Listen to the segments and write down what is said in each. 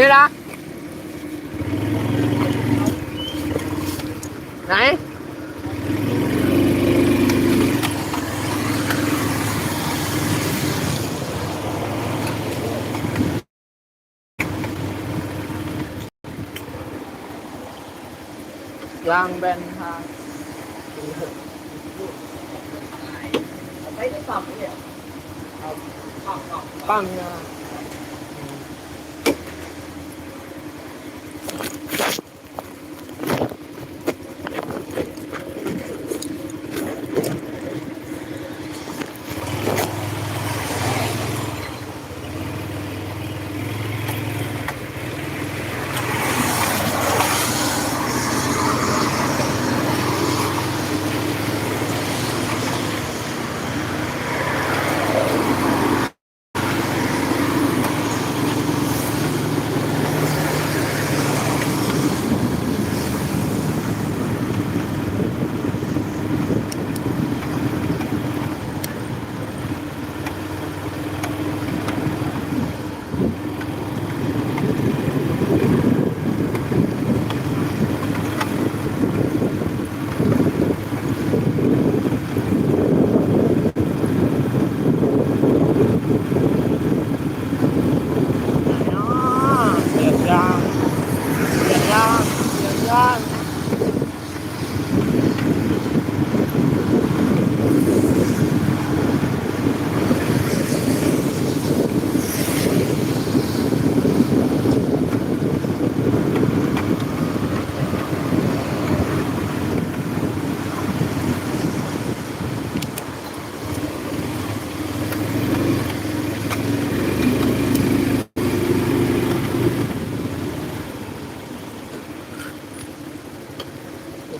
นี่ละไหนยางแบนทางไม่ได้ปรับเนี่ยเอาปรับปรับปั้งยา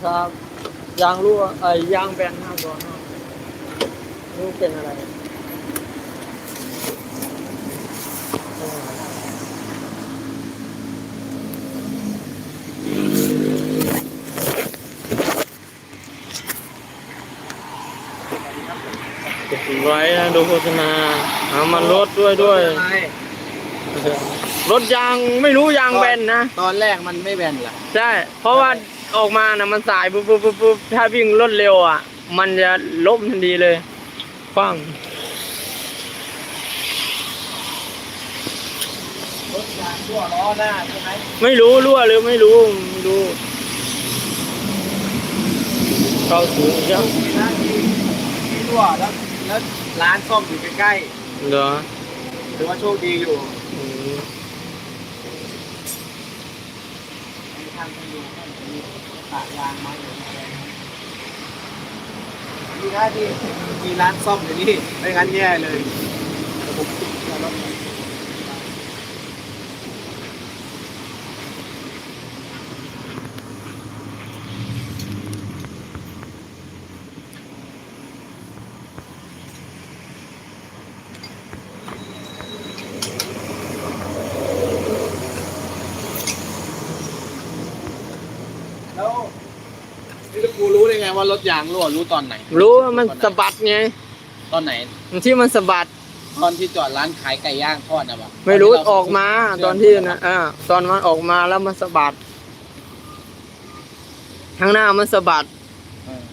ครับ ยางรั่วเอ้ยยางแบนห้ามร้อนครับไม่รู้เป็นอะไรเก็บไว้นะดูโฆษณาเอามันลดด้วยด้วย รถยางไม่รู้ยางแบนนะ ตอนแรกมันไม่แบนล่ะใช่ เพราะว่า ออกมานะมันสายปุ๊บปุ๊บปุ๊บปุ๊บถ้าวิ่งรถเร็วอะ มันจะล้มทันทีเลยคว้างรถยางทั่วล้อหน้าใช่ไหมไม่รู้รั่วหรือไม่รู้ไม่รู้เข้าสูงใช่ไหมมีหน้าที่ที่ทั่วแล้วแล้วร้านซ่อมอยู่ใกล้เหรอๆถือว่าโชคดีอยู่อืมทางกันอยู่ก็มี ปะยางมาอยู่มีหน้าที่มีร้านซ่อมอยู่นี่ไม่งั้นแย่เลยระบบ แล้วนี่กูรู้ได้ไงว่ารถยางรั่วรู้ตอนไหนรู้ว่ามันสะบัดไงตอนไหน ที่มันสะบัดตอนที่จอดร้านขายไก่ย่างทอดนะวะไม่รู้ตนที่เออกมาตอนที่นะอ่าตอนมันออกมาแล้วมันสะบัดข้างหน้ามันสะบัดเออ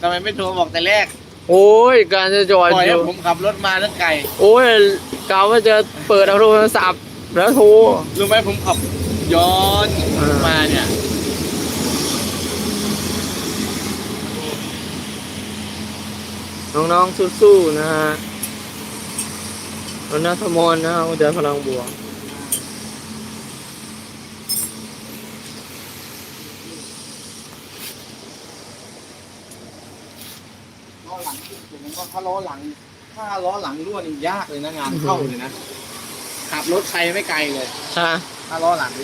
ทำไมไม่โทรบอกแต่แรก โอ้ย การจะจอดปล่อยอให้ยู่ผมขับรถมาทั้งไก่ โอ้ยกะว่าจะเปิดเอาโทรศัพท์แล้วโทรรู้ไหมผมขับย้อนอ่ามมาเนี่ย น้องๆสู้ๆนะฮะวันนัทมนนะฮะหัวใจพลังบวกล้อหลังผมว่าถ้าล้อหลัง ถ้าล้อหลังรั่วนี่ยากเลยนะงานเข้าเลยนะขับรถใครไม่ไกลเลยฮะถ้าล้อหลัง